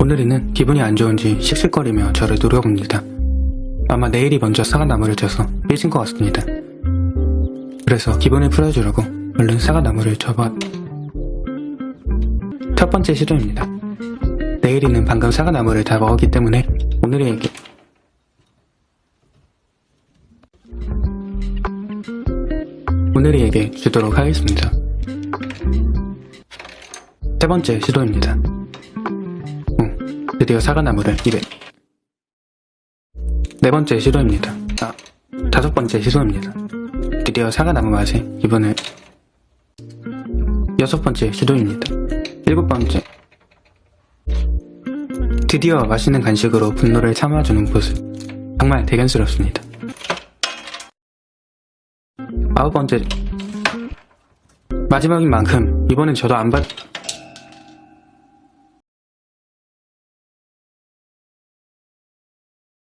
오늘이는 기분이 안 좋은지 씩씩거리며 저를 노려봅니다. 아마 내일이 먼저 사과나무를 져서 삐진 것 같습니다. 그래서 기분을 풀어주려고 얼른 사과나무를 접어 첫 번째 시도입니다. 내일이는 방금 사과나무를 다 먹었기 때문에 오늘에게 오늘이에게 주도록 하겠습니다. 세 번째 시도입니다. 오, 드디어 사과나무를 입에. 네 번째 시도입니다. 아, 다섯 번째 시도입니다. 드디어 사과나무 맛에 기분을. 여섯 번째 시도입니다. 일곱 번째. 드디어 맛있는 간식으로 분노를 참아주는 모습. 정말 대견스럽습니다. 아홉 번째. 마지막인 만큼 이번엔 저도 안 받,